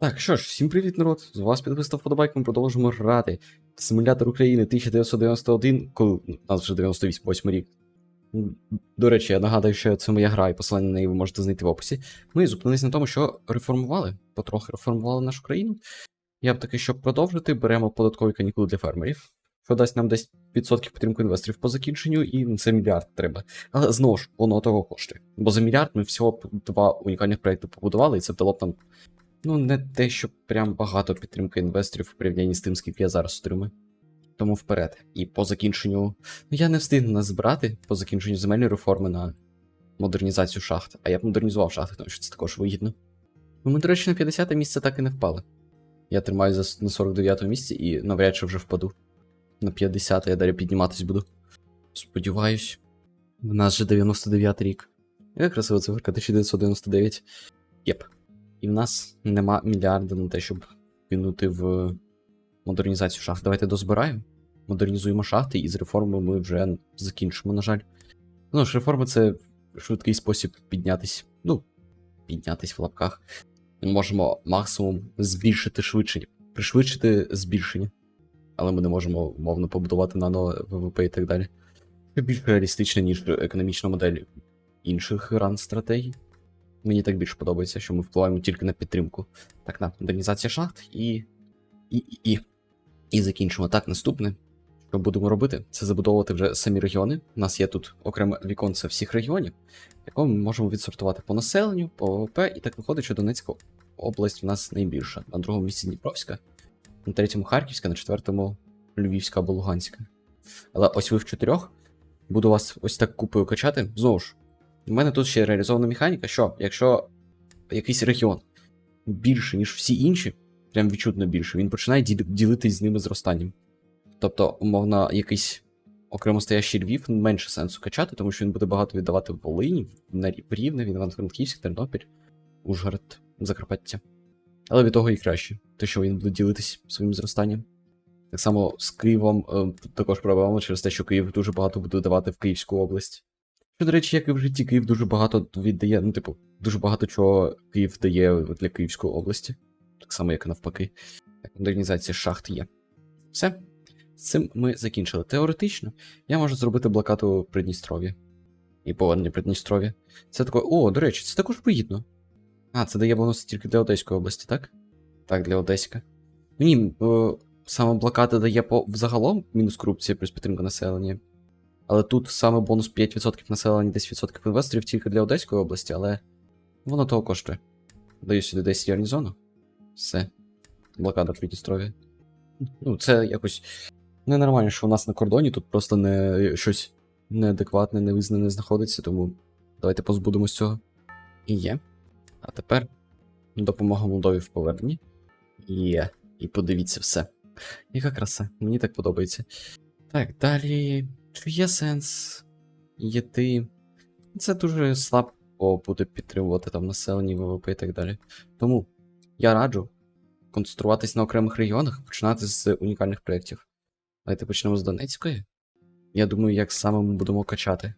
Так, що ж, всім привіт, народ! З вас підписав вподобайку, ми продовжимо грати. Симулятор України 1991, коли у нас вже 98 рік. До речі, я нагадаю, що це моя гра, і посилання на неї ви можете знайти в описі. Ми зупинилися на тому, що реформували, потрохи реформували нашу країну. Я б таки, щоб продовжити, беремо податкові канікули для фермерів, що дасть нам десь відсотків підтримку інвесторів по закінченню, і це мільярд треба. Але знову ж, воно того коштує. Бо за мільярд ми всього два унікальних проекти побудували, і це дало б нам Ну, не те, що прям багато підтримки інвесторів в порівнянні з тим, скільки я зараз отримую. Тому вперед. І по закінченню. Ну, я не встигну нас збирати по закінченню земельної реформи на модернізацію шахт. А я б модернізував шахти, тому що це також вигідно. Ну, ми, до речі, на 50 місце так і не впали. Я тримаю за на 49 місці і навряд чи вже впаду. На 50 я далі підніматись буду. Сподіваюсь. В нас же 99 рік. Яка красива циферка 1999. Єп. І в нас нема мільярда на те, щоб кинути в модернізацію шахт. Давайте дозбираємо, модернізуємо шахти, і з реформи ми вже закінчимо, на жаль. Ну ж, реформи це швидкий спосіб піднятись. Ну, піднятись в лапках. Ми можемо максимум збільшити швидше, пришвидшити збільшення. Але ми не можемо умовно побудувати нано ВВП і так далі. Це більш реалістично, ніж економічна модель інших ран стратегій. Мені так більше подобається, що ми впливаємо тільки на підтримку. Так, на модернізація шахт і. І, і, і. і закінчимо. Так, наступне. Що будемо робити? Це забудовувати вже самі регіони. У нас є тут окреме віконце всіх регіонів, якого ми можемо відсортувати по населенню, по ВВП, і так виходить, що Донецька область в нас найбільша. На другому місці Дніпровська, на третьому Харківська, на четвертому Львівська або Луганська. Але ось ви в чотирьох. Буду вас ось так купою качати. Знову ж, у мене тут ще реалізована механіка, що якщо якийсь регіон більше, ніж всі інші, прям відчутно більше, він починає ділитись з ними зростанням. Тобто, умовно, якийсь окремо стоящий Львів менше сенсу качати, тому що він буде багато віддавати Волині, на Рівне, в Івано-Франківськ, Тернопіль, Ужгород, Закарпаття. Але від того і краще, те, що він буде ділитись своїм зростанням. Так само з Києвом е, також проблема через те, що Київ дуже багато буде давати в Київську область. Що, до речі, як і в житті, Київ дуже багато віддає, ну, типу, дуже багато чого Київ дає для Київської області. Так само, як і навпаки. Так, модернізація шахт є. Все. З цим ми закінчили. Теоретично, я можу зробити блокаду Придністров'я. І повернення Придністров'я. Це таке. О, до речі, це також вигідно. А, це дає бонус тільки для Одеської області, так? Так, для Одеська. Ну ні, е, саме блокада дає по взагалом мінус корупція плюс підтримка населення. Але тут саме бонус 5% населення, 10% інвесторів тільки для Одеської області, але воно того коштує. Даю сюди 10 гарнізону. Все. Блокада Придністров'я. Ну, це якось ненормально, що у нас на кордоні тут просто не щось неадекватне, невизнане знаходиться, тому давайте позбудемось цього. І є. А тепер допомога Молдові в поверненні. Є. І подивіться все. Яка краса, мені так подобається. Так, далі. Чи є сенс йти? Це дуже слабо буде підтримувати там населення, ВВП і так далі. Тому я раджу концентруватись на окремих регіонах, починати з унікальних проєктів. Давайте почнемо з Донецької. Я думаю, як саме ми будемо качати.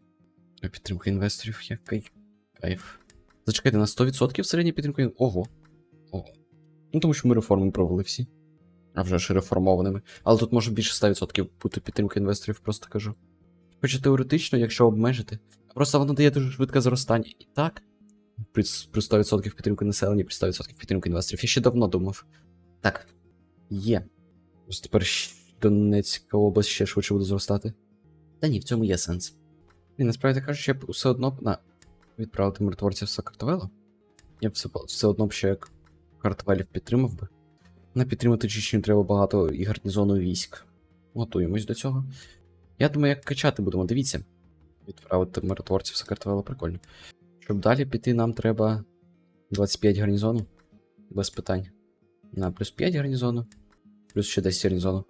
Підтримка інвесторів, який кайф. Зачекайте, на 100% середня підтримка ін- Ого. Ого. Ну тому що ми реформи провели всі. А вже ж реформованими. Але тут може більше 100% бути підтримка інвесторів, просто кажу. Хоча теоретично, якщо обмежити. Просто воно дає дуже швидке зростання. І так. При, 100% підтримки населення, при 100% підтримки інвесторів. Я ще давно думав. Так. Є. Ось тепер Донецька область ще швидше буде зростати. Та ні, в цьому є сенс. І насправді кажучи, я б все одно б на відправити миротворців в Сакартвело. Я б все, все одно б ще як картвелів підтримав би. На підтримати Чечню треба багато і гарнізону військ. Готуємось до цього. Я думаю, як качати будемо, дивіться. Відправити миротворців в Сакартвело, прикольно. Щоб далі піти, нам треба 25 гарнізону. Без питань. На плюс 5 гарнізону, плюс ще 10 гарнізону.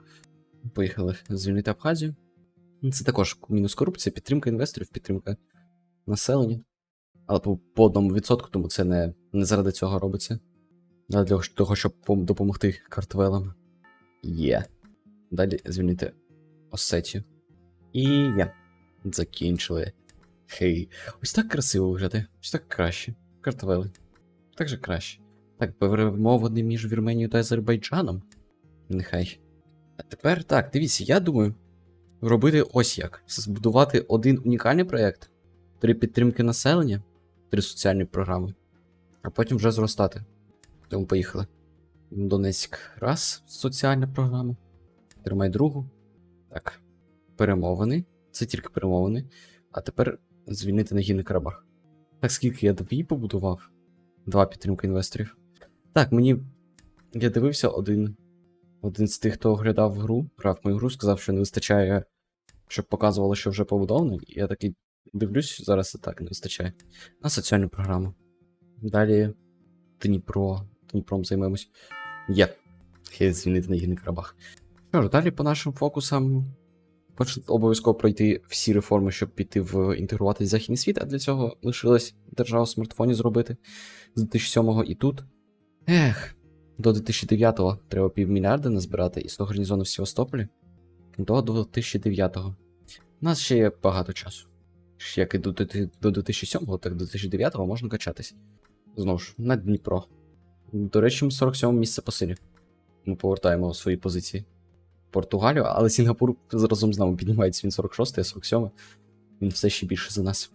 Поїхали звільнити Абхазію. Це також мінус корупція, підтримка інвесторів, підтримка населення. Але по одному відсотку, тому це не, не заради цього робиться. Для того, щоб допомогти картвелам. Є. Далі звільнити Осетію. І є. Закінчили. Хей. Ось так красиво виглядає. Ось так краще. Картвели. Так же краще. Так, перемовини між Вірменією та Азербайджаном. Нехай. А тепер так, дивіться, я думаю, робити ось як: збудувати один унікальний проєкт, три підтримки населення, три соціальні програми, а потім вже зростати. Тому поїхали. Донецьк раз, соціальна програма. Тримай другу. Так. Перемовини. Це тільки перемовини. А тепер звільнити Нагірний Карабах. Так, скільки я дві побудував? Два підтримки інвесторів. Так, мені. Я дивився один. Один з тих, хто оглядав гру, грав мою гру, сказав, що не вистачає, щоб показувало, що вже побудовано. Я такий дивлюсь, зараз і так не вистачає. На соціальну програму. Далі Дніпро. Дніпром займемось. Є. Є звільнити Нагірний Карабах. Що ж, далі по нашим фокусам. Обов'язково пройти всі реформи, щоб піти в інтегруватись в західний світ, а для цього лишилось державу смартфоні зробити з 2007-го і тут. Ех, до 2009-го треба півмільярда назбирати і 100 гарнізонів в Севастополі. До 2009-го. У нас ще є багато часу. Як і до 2007-го, так до 2009-го можна качатись. Знову ж, на Дніпро. До речі, ми 47 місце по силі. Ми повертаємо свої позиції. Португалію, але Сінгапур разом з нами піднімається він 46, я 47. Він все ще більше за нас.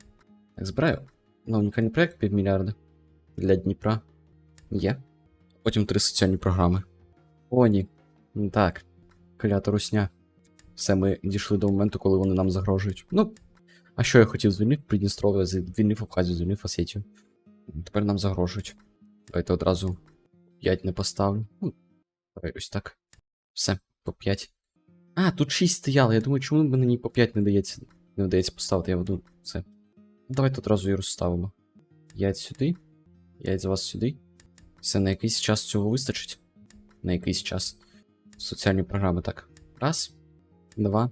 Так, збираю. На унікальний проєкт півмільярда. Для Дніпра. Є. Потім три соціальні програми. О, ні. Так. Клята русня. Все, ми дійшли до моменту, коли вони нам загрожують. Ну, а що я хотів звільнити Придністров'я, звільнив Абхазію, звільнив Осетію. Тепер нам загрожують. Давайте одразу 5 не поставлю. Ну, давай ось так. Все, по 5. А, тут 6 стояло. Я думаю, чому мені ні по 5 не дається, не вдається поставити, я веду це. Ну, давайте одразу і розставимо. 5 сюди. 5 з вас сюди. Все, на якийсь час цього вистачить. На якийсь час. Соціальні програми, так. Раз, два.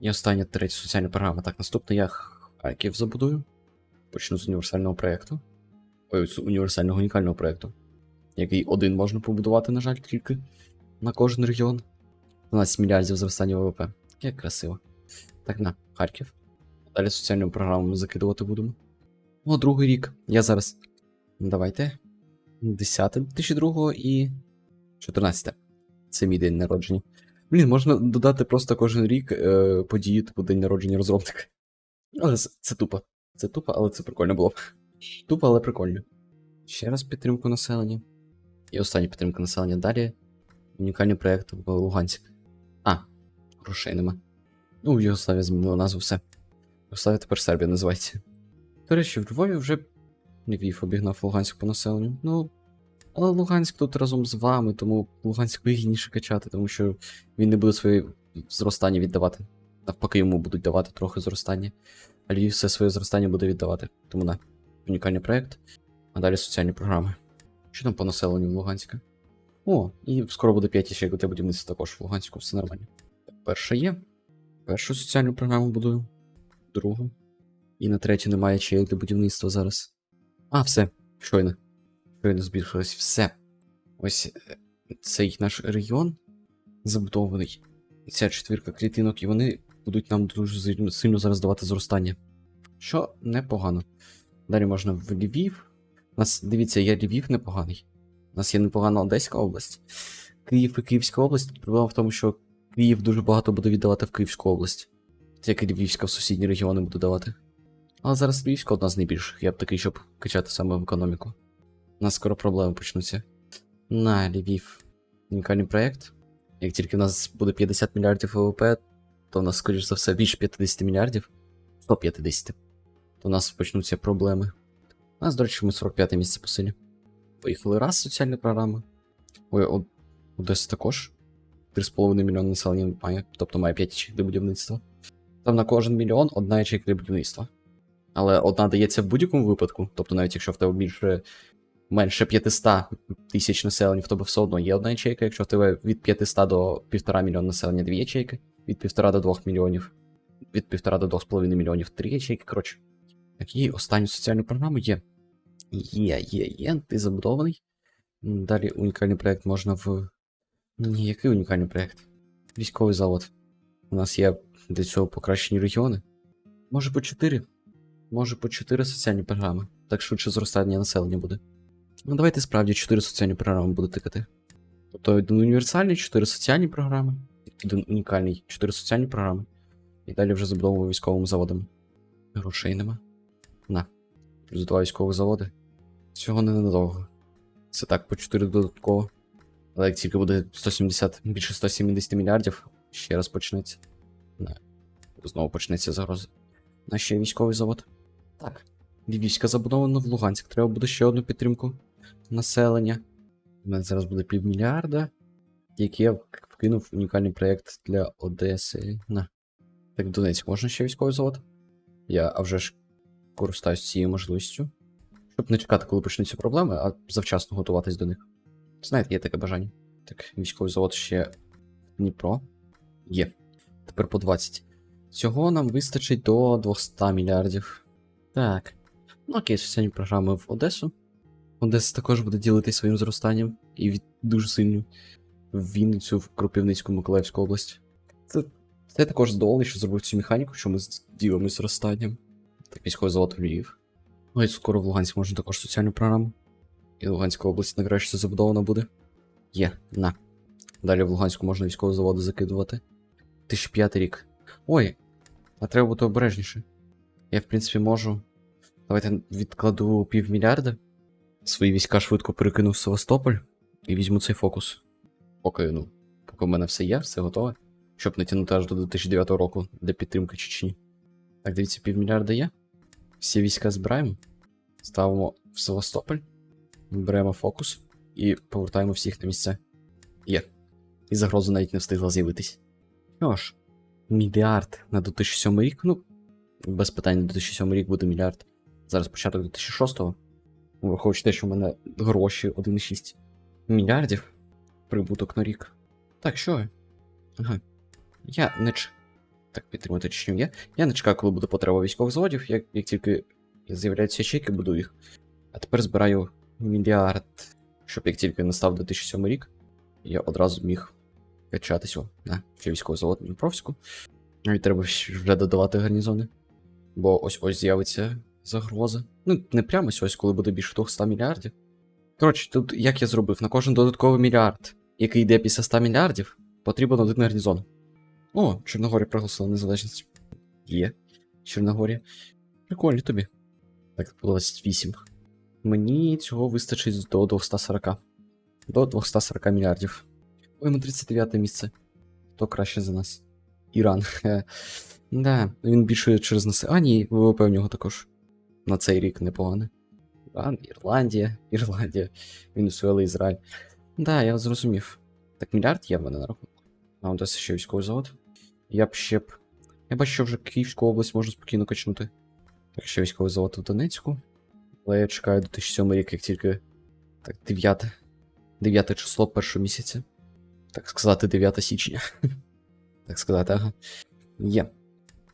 І остання третя соціальна програма. Так, наступно я Харків забудую. Почну з універсального проєкту. Універсального унікального проєкту. Який один можна побудувати, на жаль, тільки на кожен регіон. 12 мільярдів зростання ВВП. Як красиво. Так, на, Харків. Далі соціальну програму ми закидувати будемо. О, другий рік. Я зараз. Давайте. 10 2002 і 14. Це мій день народження. Блін, можна додати просто кожен рік е, події, типу день народження розробника. Але це, це тупо. Це тупо, але це прикольно було. Тупо, але прикольно. Ще раз підтримку населення. І остання підтримка населення. Далі унікальний проєкт в Луганськ. А, грошей нема. Ну, в Югославії змінила назву все. Югославія тепер Сербія називається. До речі, в Львові вже Львів обігнав Луганськ по населенню. Ну, але Луганськ тут разом з вами, тому Луганськ вигідніше качати, тому що він не буде своє зростання віддавати. Навпаки, йому будуть давати трохи зростання. А Львів все своє зростання буде віддавати. Тому на унікальний проєкт, а далі соціальні програми. Що там по населенню в Луганська? О, і скоро буде 5 ще ГТ будівництво також в Луганську, все нормально. Перша є. Першу соціальну програму будую. Другу. І на третю немає чайок для будівництва зараз. А, все, щойно. Щойно збільшилось все. Ось е, цей наш регіон забудований. Ця четвірка клітинок, і вони будуть нам дуже сильно зараз давати зростання. Що непогано. Далі можна в Львів. У нас, дивіться, є Львів непоганий. У нас є непогана Одеська область. Київ і Київська область. Проблема в тому, що Київ дуже багато буде віддавати в Київську область. Як і Львівська в сусідні регіони буде давати. Але зараз Львівська одна з найбільших. Я б такий, щоб качати саме в економіку. У нас скоро проблеми почнуться. На Львів. Унікальний проєкт. Як тільки в нас буде 50 мільярдів ВВП, то в нас, скоріш за все, більше 50 мільярдів. 150. То у нас почнуться проблеми. У нас, до речі, ми 45 місце по силі. Поїхали раз соціальна програма. Ой, Одеса також. 3,5 мільйони населення має, тобто має 5 ячеїк для будівництва. Там на кожен мільйон одна ячейка для будівництва. Але одна дається в будь-якому випадку, тобто навіть якщо в тебе більше менше 500 тисяч населення, в тебе все одно є одна ячейка, якщо в тебе від 500 до 1,5 мільйона населення дві ячейки, від 1,5 до 2 мільйонів, від 1,5 до 2,5 мільйонів три ячейки, коротше. Так, і останню соціальну програму є. Є, є, є, ти забудований. Далі унікальний проєкт можна в. Ні, який унікальний проєкт? Військовий завод. У нас є для цього покращені регіони. Може по 4. Може по 4 соціальні програми. Так швидше зростання населення буде. Ну, давайте справді 4 соціальні програми буду тикати. Тобто один універсальний, 4 соціальні програми, один унікальний, 4 соціальні програми. І далі вже забудову військовим заводом. Грошей нема. На. Плюс два військових заводи. Цього не надовго. Це так, по 4 додатково. Але як тільки буде 170, більше 170 мільярдів, ще раз почнеться. Не. Знову почнеться загроза. На ще військовий завод. Так. Львівська забудована в Луганськ. Треба буде ще одну підтримку населення. У мене зараз буде півмільярда, який я вкинув унікальний проєкт для Одеси. На. Так, Донецьк, можна ще військовий завод? Я а вже ж користаюсь цією можливістю. Щоб не чекати, коли почнуться проблеми, а завчасно готуватись до них. Знаєте, є таке бажання. Так, військовий завод ще Дніпро. Є. Тепер по 20. Цього нам вистачить до 200 мільярдів. Так. Ну окей, соціальні програми в Одесу. Одеса також буде ділитися своїм зростанням і від дуже сильно в Вінницю, в Кропивницьку, Миколаївську область. Це, це я також задоволений, що зробив цю механіку, що ми ділимось зростанням. Так, військовий завод Львів. Ну і скоро в Луганськ можна також соціальну програму. І Луганська область найкраще забудована буде. Є, на. Далі в Луганську можна військові заводи закидувати. 2005 рік. Ой, а треба бути обережніше. Я, в принципі, можу. Давайте відкладу півмільярда. Свої війська швидко перекину в Севастополь і візьму цей фокус. Поки, ну, поки в мене все є, все готове. Щоб не тягнути аж до 2009 року для підтримки Чечні. Так, дивіться, півмільярда є. Всі війська збираємо. Ставимо в Севастополь. Беремо фокус і повертаємо всіх на місце. Є. І загроза навіть не встигла з'явитись. Що ж, мільярд на 2007 рік. Ну, без питань, 2007 рік буде мільярд. Зараз початок 2006-го. Враховуючи те, що в мене гроші 1,6 мільярдів. Прибуток на рік. Так, що? Ага. Я не ч... Так, підтримати Чечню є. Я не чекаю, коли буде потреба військових заводів. Як, як тільки з'являються ячейки, буду їх. А тепер збираю мільярд, щоб як тільки настав 2007 рік, я одразу міг качатись. О, на, військовий завод Дніпровську. Ну і треба вже додавати гарнізони. Бо ось ось з'явиться загроза. Ну, не прямо ось, коли буде більше 200 мільярдів. Коротше, тут як я зробив, на кожен додатковий мільярд, який йде після 100 мільярдів, потрібен один гарнізон. О, Чорногорія проголосила незалежність. Є. Чорногорія. Прикольно тобі. Так, 28. Мені цього вистачить до 240. До 240 мільярдів. Ой, ми 39 місце. Хто краще за нас? Іран. Да, він більше через нас. А, ні, ВВП в нього також. На цей рік непогане. Іран, Ірландія, Ірландія, Венесуела, Ізраїль. Да, я зрозумів. Так, мільярд є в мене на рахунку. А, десь ще військовий завод. Я б ще б. Я бачу, що вже Київську область можна спокійно качнути. Так, ще військовий завод в Донецьку. Але я чекаю 2007 рік, як тільки. Так, 9. 9 число першого місяця. Так сказати, 9 січня. так сказати, ага. Є.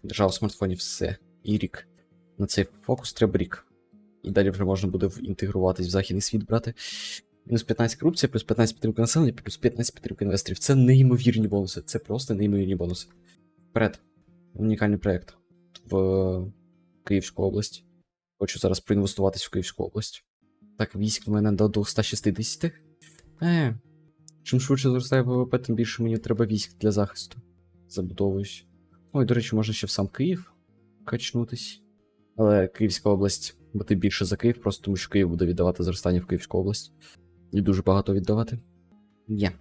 Держава в смартфоні все. І рік. На цей фокус треба рік. І далі вже можна буде інтегруватись в західний світ брати. Мінус 15 корупція, плюс 15 підтримка населення, плюс 15 підтримка інвесторів. Це неймовірні бонуси. Це просто неймовірні бонуси. Вперед. Унікальний проєкт в Київську область. Хочу зараз проінвестуватись в Київську область. Так, військ в мене до 260. Е. Чим швидше зростає ВВП, тим більше мені треба військ для захисту. Забудовуюсь. Ой, до речі, можна ще в сам Київ качнутись. Але Київська область буде більше за Київ, просто тому що Київ буде віддавати зростання в Київську область. І дуже багато віддавати. Є.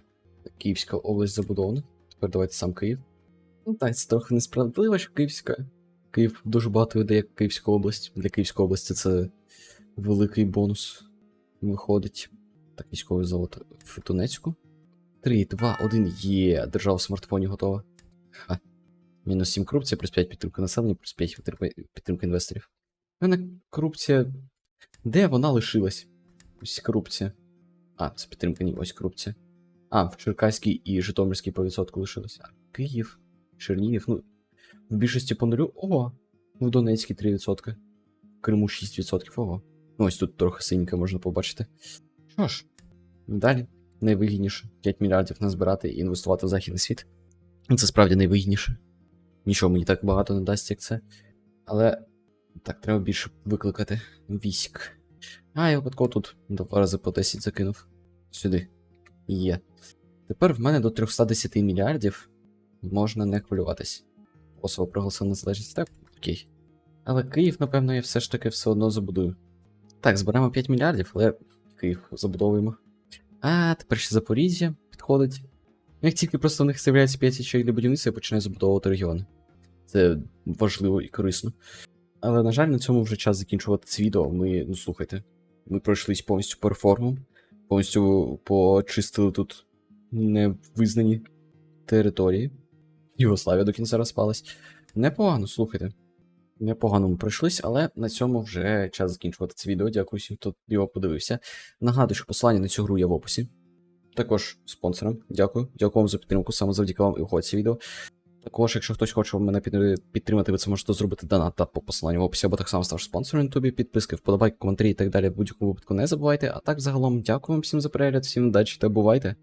Київська область забудована. Тепер давайте сам Київ. Ну так, це трохи несправедливо, що Київська. Київ дуже багато віддає як Київська область. Для Київської області це великий бонус. Виходить. Так, військовий завод в Донецьку. 3, 2, 1. Є. Держава в смартфоні готова. Ха. Мінус 7 корупція, плюс 5 підтримка населення, плюс 5 підтримка, підтримка інвесторів. У мене корупція. Де вона лишилась? Ось корупція. А, це підтримка ні, ось корупція. А, в Черкаській і Житомирській по відсотку лишилось. А, Київ, Чернігів, ну. В більшості по нулю. Ого. В Донецькій 3%. В Криму 6%. Ого. Ну, ось тут трохи синька можна побачити. Що ж, далі найвигідніше 5 мільярдів назбирати і інвестувати в західний світ. Це справді найвигідніше. Нічого мені так багато не дасть, як це. Але так, треба більше викликати військ. А, я випадково тут два рази по 10 закинув. Сюди. Є. Тепер в мене до 310 мільярдів можна не хвилюватись. Косово проголосив незалежність, так? Окей. Але Київ, напевно, я все ж таки все одно забудую. Так, зберемо 5 мільярдів, але Київ забудовуємо. А, тепер ще Запоріжжя підходить. Як тільки просто в них з'являється 5 ячеїв для будівництва, я починаю забудовувати регіони. Це важливо і корисно. Але, на жаль, на цьому вже час закінчувати це відео. Ми, ну слухайте, ми пройшлись повністю по реформам, повністю почистили тут невизнані території. Югославія до кінця розпалась. Непогано, слухайте. Непогано ми пройшлись, але на цьому вже час закінчувати це відео. Дякую всім, хто його подивився. Нагадую, що посилання на цю гру є в описі. Також спонсорам. Дякую. Дякую вам за підтримку, саме завдяки вам і виходить це відео. Також, якщо хтось хоче мене підтримати, ви це можете зробити донат та по посиланню в описі, або так само ставши спонсором на ютубі, підписки, вподобайки, коментарі і так далі. В будь-якому випадку не забувайте. А так, загалом, дякую вам всім за перегляд, всім удачі та бувайте.